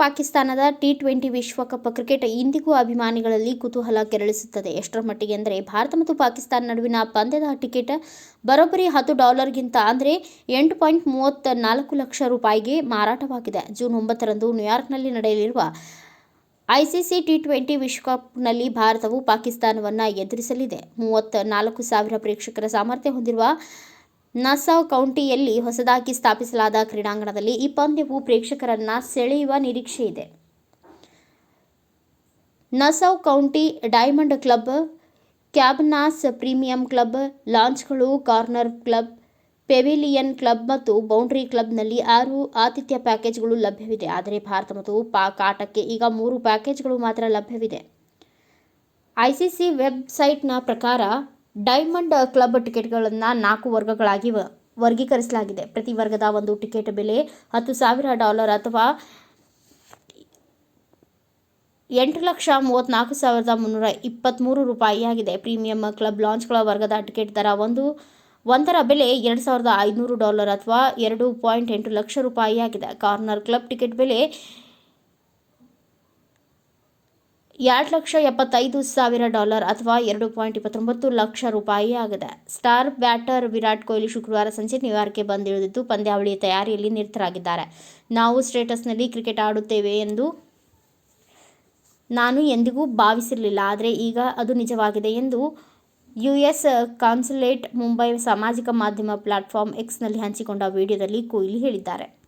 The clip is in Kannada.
ಪಾಕಿಸ್ತಾನದ ಟಿ ಟ್ವೆಂಟಿ ವಿಶ್ವಕಪ್ ಕ್ರಿಕೆಟ್ ಇಂದಿಗೂ ಅಭಿಮಾನಿಗಳಲ್ಲಿ ಕುತೂಹಲ ಕೆರಳಿಸುತ್ತದೆ. ಎಷ್ಟರ ಮಟ್ಟಿಗೆ ಅಂದರೆ ಭಾರತ ಮತ್ತು ಪಾಕಿಸ್ತಾನ ನಡುವಿನ ಪಂದ್ಯದ ಟಿಕೆಟ್ ಬರೋಬ್ಬರಿ ಹತ್ತು ಡಾಲರ್ಗಿಂತ ಅಂದರೆ ಎಂಟು ಪಾಯಿಂಟ್ ಮೂವತ್ತ ನಾಲ್ಕು ಲಕ್ಷ ರೂಪಾಯಿಗೆ ಮಾರಾಟವಾಗಿದೆ. ಜೂನ್ ಒಂಬತ್ತರಂದು ನ್ಯೂಯಾರ್ಕ್ನಲ್ಲಿ ನಡೆಯಲಿರುವ ಐಸಿಸಿ ಟಿ ಟ್ವೆಂಟಿ ವಿಶ್ವಕಪ್ನಲ್ಲಿ ಭಾರತವು ಪಾಕಿಸ್ತಾನವನ್ನು ಎದುರಿಸಲಿದೆ. ಮೂವತ್ತ ನಾಲ್ಕು ಸಾವಿರ ಪ್ರೇಕ್ಷಕರ ಸಾಮರ್ಥ್ಯ ಹೊಂದಿರುವ ನಾಸಾವ್ ಕೌಂಟಿಯಲ್ಲಿ ಹೊಸದಾಗಿ ಸ್ಥಾಪಿಸಲಾದ ಕ್ರೀಡಾಂಗಣದಲ್ಲಿ ಈ ಪಂದ್ಯವು ಪ್ರೇಕ್ಷಕರನ್ನ ಸೆಳೆಯುವ ನಿರೀಕ್ಷೆ ಇದೆ. Nassau county diamond club, cabanas premium club ಲಾಂಚ್ಗಳು corner club, pavilion club ಮತ್ತು ಬೌಂಡ್ರಿ ಕ್ಲಬ್ನಲ್ಲಿ ಆರು ಆತಿಥ್ಯ ಪ್ಯಾಕೇಜ್ಗಳು ಲಭ್ಯವಿದೆ. ಆದರೆ ಭಾರತ ಮತ್ತು ಪಾಕ್ ಆಟಕ್ಕೆ ಈಗ ಮೂರು ಪ್ಯಾಕೇಜ್ಗಳು ಮಾತ್ರ ಲಭ್ಯವಿದೆ. ಐಸಿಸಿ ವೆಬ್ಸೈಟ್ನ ಪ್ರಕಾರ ಡೈಮಂಡ್ ಕ್ಲಬ್ ಟಿಕೆಟ್ಗಳನ್ನು ನಾಲ್ಕು ವರ್ಗಗಳಾಗಿ ವರ್ಗೀಕರಿಸಲಾಗಿದೆ. ಪ್ರತಿ ವರ್ಗದ ಒಂದು ಟಿಕೆಟ್ ಬೆಲೆ ಹತ್ತು ಸಾವಿರ ಡಾಲರ್ ಅಥವಾ ಎಂಟು ಲಕ್ಷ ಮೂವತ್ತ್ನಾಲ್ಕು ಸಾವಿರದ ಮುನ್ನೂರ ಇಪ್ಪತ್ತ್ಮೂರು ರೂಪಾಯಿಯಾಗಿದೆ ಪ್ರೀಮಿಯಂ ಕ್ಲಬ್ ಲಾಂಚ್ಗಳ ವರ್ಗದ ಟಿಕೆಟ್ ದರ ಒಂದು, ಒಂದರ ಬೆಲೆ ಎರಡು ಸಾವಿರದ ಐನೂರು ಡಾಲರ್ ಅಥವಾ ಎರಡು ಪಾಯಿಂಟ್ ಎಂಟು ಲಕ್ಷ ರೂಪಾಯಿಯಾಗಿದೆ ಕಾರ್ನರ್ ಕ್ಲಬ್ ಟಿಕೆಟ್ ಬೆಲೆ ಎರಡು ಲಕ್ಷ ಎಪ್ಪತ್ತೈದು ಸಾವಿರ ಡಾಲರ್ ಅಥವಾ ಎರಡು ಪಾಯಿಂಟ್ ಇಪ್ಪತ್ತೊಂಬತ್ತು ಲಕ್ಷ ರೂಪಾಯಿ ಆಗಿದೆ. ಸ್ಟಾರ್ ಬ್ಯಾಟರ್ ವಿರಾಟ್ ಕೊಹ್ಲಿ ಶುಕ್ರವಾರ ಸಂಜೆ ನ್ಯೂಯಾರ್ಕ್ಗೆ ಬಂದಿಳಿದಿದ್ದು, ಪಂದ್ಯಾವಳಿಯ ತಯಾರಿಯಲ್ಲಿ ನಿರತರಾಗಿದ್ದಾರೆ. ನಾವು ಸ್ಟೇಟಸ್ನಲ್ಲಿ ಕ್ರಿಕೆಟ್ ಆಡುತ್ತೇವೆ ಎಂದು ನಾನು ಎಂದಿಗೂ ಭಾವಿಸಿರಲಿಲ್ಲ. ಆದರೆ ಈಗ ಅದು ನಿಜವಾಗಿದೆ ಎಂದು ಯು ಎಸ್ ಕಾನ್ಸುಲೇಟ್ ಮುಂಬೈ ಸಾಮಾಜಿಕ ಮಾಧ್ಯಮ ಪ್ಲಾಟ್ಫಾರ್ಮ್ ಎಕ್ಸ್ನಲ್ಲಿ ಹಂಚಿಕೊಂಡ ವಿಡಿಯೋದಲ್ಲಿ ಕೊಹ್ಲಿ ಹೇಳಿದ್ದಾರೆ.